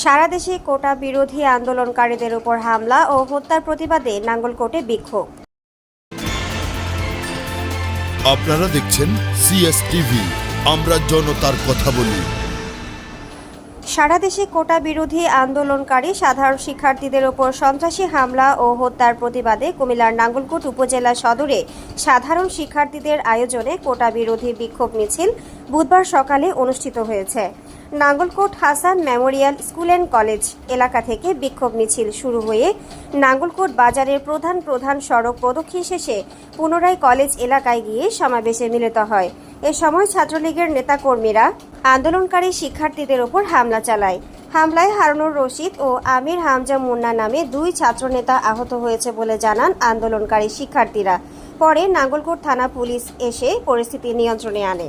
সারা দেশে কোটা বিরোধী আন্দোলনকারীদের উপর হামলা ও হত্যার প্রতিবাদে নাঙ্গলকোটে বিক্ষোভ। আপনারা দেখছেন সিএস টিভি আমরা জনতার কথা বলি। সারা দেশে কোটা বিরোধী আন্দোলনকারী সাধারণ শিক্ষার্থীদের ওপর সন্ত্রাসী হামলা ও হত্যার প্রতিবাদে কুমিল্লার নাঙ্গলকোট উপজেলা সদরে সাধারণ শিক্ষার্থীদের আয়োজনে কোটা বিরোধী বিক্ষোভ মিছিল বুধবার সকালে অনুষ্ঠিত হয়েছে। Nangalkot Hasan memorial school and college এলাকা থেকে বিক্ষোভ মিছিল শুরু হয়ে নাঙ্গলকোট বাজারের প্রধান প্রধান সড়ক প্রদক্ষিণ শেষে পুনরায় কলেজ এলাকায় গিয়ে সমাবেশে মিলিত হয়। এ সময় ছাত্রলীগের নেতাকর্মীরা আন্দোলনকারী শিক্ষার্থীদের ওপর হামলা চালায়। হামলায় হারুনুর রশিদ ও আমির হামজা মুন্না নামে দুই ছাত্রনেতা আহত হয়েছে বলে জানান আন্দোলনকারী শিক্ষার্থীরা। পরে নাঙ্গলকোট থানা পুলিশ এসে পরিস্থিতি নিয়ন্ত্রণে আনে।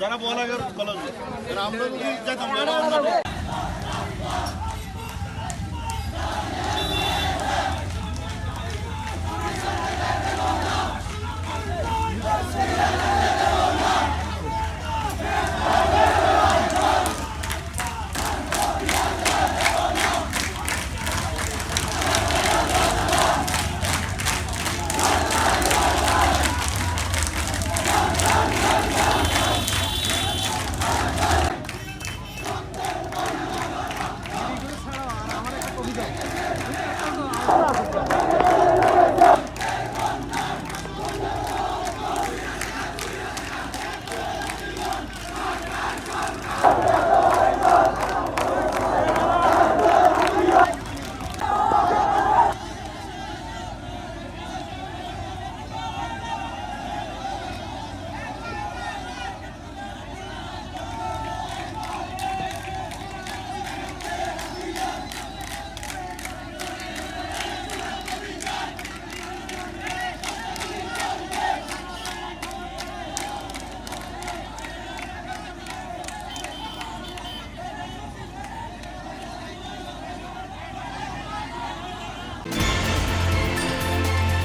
జర బోలా గారు